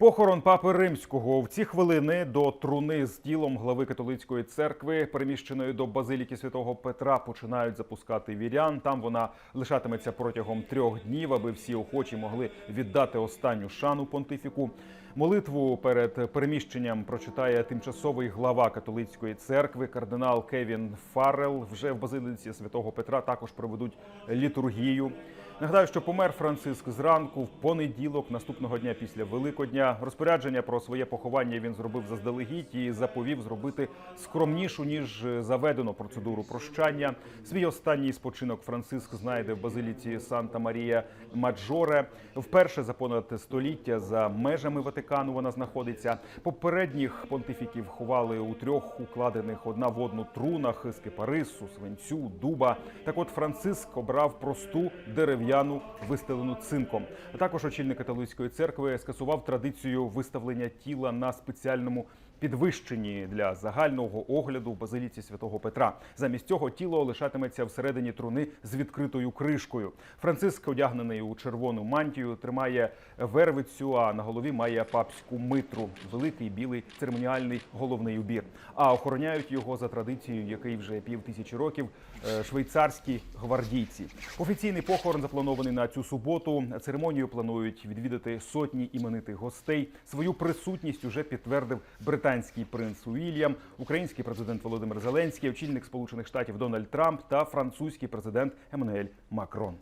Похорон папи римського в ці хвилини до труни з тілом глави католицької церкви, переміщеної до базиліки святого Петра, починають запускати вірян. Там вона лишатиметься протягом трьох днів, аби всі охочі могли віддати останню шану понтифіку. Молитву перед переміщенням прочитає тимчасовий глава католицької церкви кардинал Кевін Фаррел. Вже в базиліці святого Петра також проведуть літургію. Нагадаю, що помер Франциск зранку в понеділок, наступного дня після Великодня. Розпорядження про своє поховання він зробив заздалегідь і заповів зробити скромнішу ніж заведено процедуру прощання. Свій останній спочинок Франциск знайде в базиліці Санта Марія Маджоре. Вперше за понад століття за межами Ватикану вона знаходиться. Попередніх понтифіків ховали у трьох укладених одна в одну трунах з кипарису, свинцю, дуба. Так от Франциск обрав просту дерев'яну вистелену цинком. А також очільник католицької церкви скасував традицію виставлення тіла на спеціальному підвищенні для загального огляду в базиліці святого Петра. Замість цього тіло лишатиметься всередині труни з відкритою кришкою. Франциск, одягнений у червону мантію, тримає вервицю, а на голові має папську митру, великий білий церемоніальний головний убір. А охороняють його за традицією, який вже пів тисячі років е, швейцарські гвардійці. Офіційний похорон запланований на цю суботу. Церемонію планують відвідати сотні іменитих гостей. Свою присутність уже підтвердив британський принц Уільям, український президент Володимир Зеленський, очільник Сполучених Штатів Дональд Трамп та французький президент Еммануель Макрон.